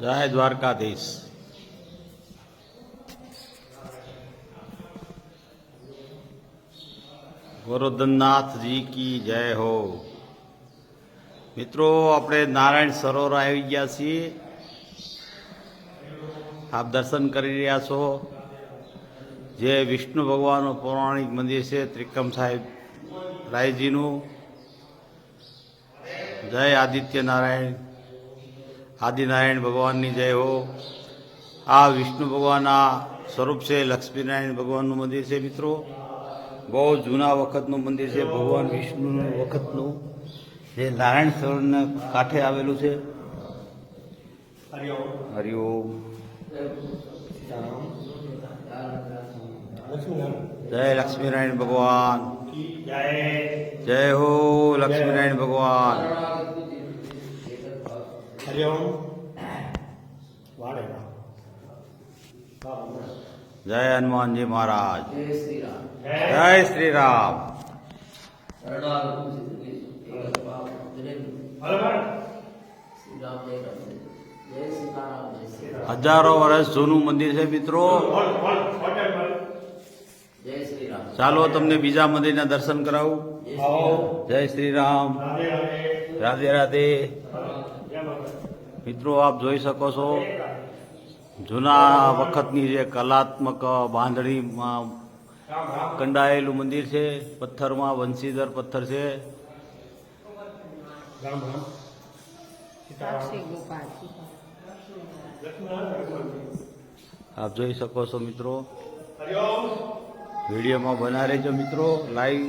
જય દ્વારકાધીશ. ગોરધનનાથજી કી જય હો. મિત્રો, આપણે નારાયણ સરોવર આવી ગયા છીએ. આપ દર્શન કરી રહ્યા છો. જે વિષ્ણુ ભગવાનનું પૌરાણિક મંદિર છે, ત્રિકમ સાહેબ રાયજીનું. જય આદિત્ય નારાયણ આદિનારાયણ ભગવાનની જય હો. આ વિષ્ણુ ભગવાનના સ્વરૂપ છે લક્ષ્મીનારાયણ ભગવાનનું મંદિર છે મિત્રો. બહુ જૂના વખતનું મંદિર છે ભગવાન વિષ્ણુનું વખતનું. જે નારાયણ સરોવરના કાંઠે આવેલું છે. હરિઓમ જય લક્ષ્મીનારાયણ ભગવાન. જય હો લક્ષ્મીનારાયણ ભગવાન. જય હનુમાનજી મહારાજ. જય શ્રી રામ જય શ્રી રામ સરદાર શ્રી રામ જય રામ જય સીતારામ જય શ્રી રામ હજારો વર્ષ જૂનું મંદિર છે મિત્રો. જય શ્રી રામ ચાલો તમને બીજા મંદિરના દર્શન કરાવું. જય શ્રી રામ જય શ્રી રામ રાધે રાધે. મિત્રો આપ જોઈ શકો છો જૂના વખતની જે કલાત્મક બાંધણીમાં કંડાયેલું મંદિર છે પથ્થરમાં વંશીધર પથ્થર છે. આપ જોઈ શકો છો મિત્રો. વિડીયોમાં બના રહેજો મિત્રો લાઈવ.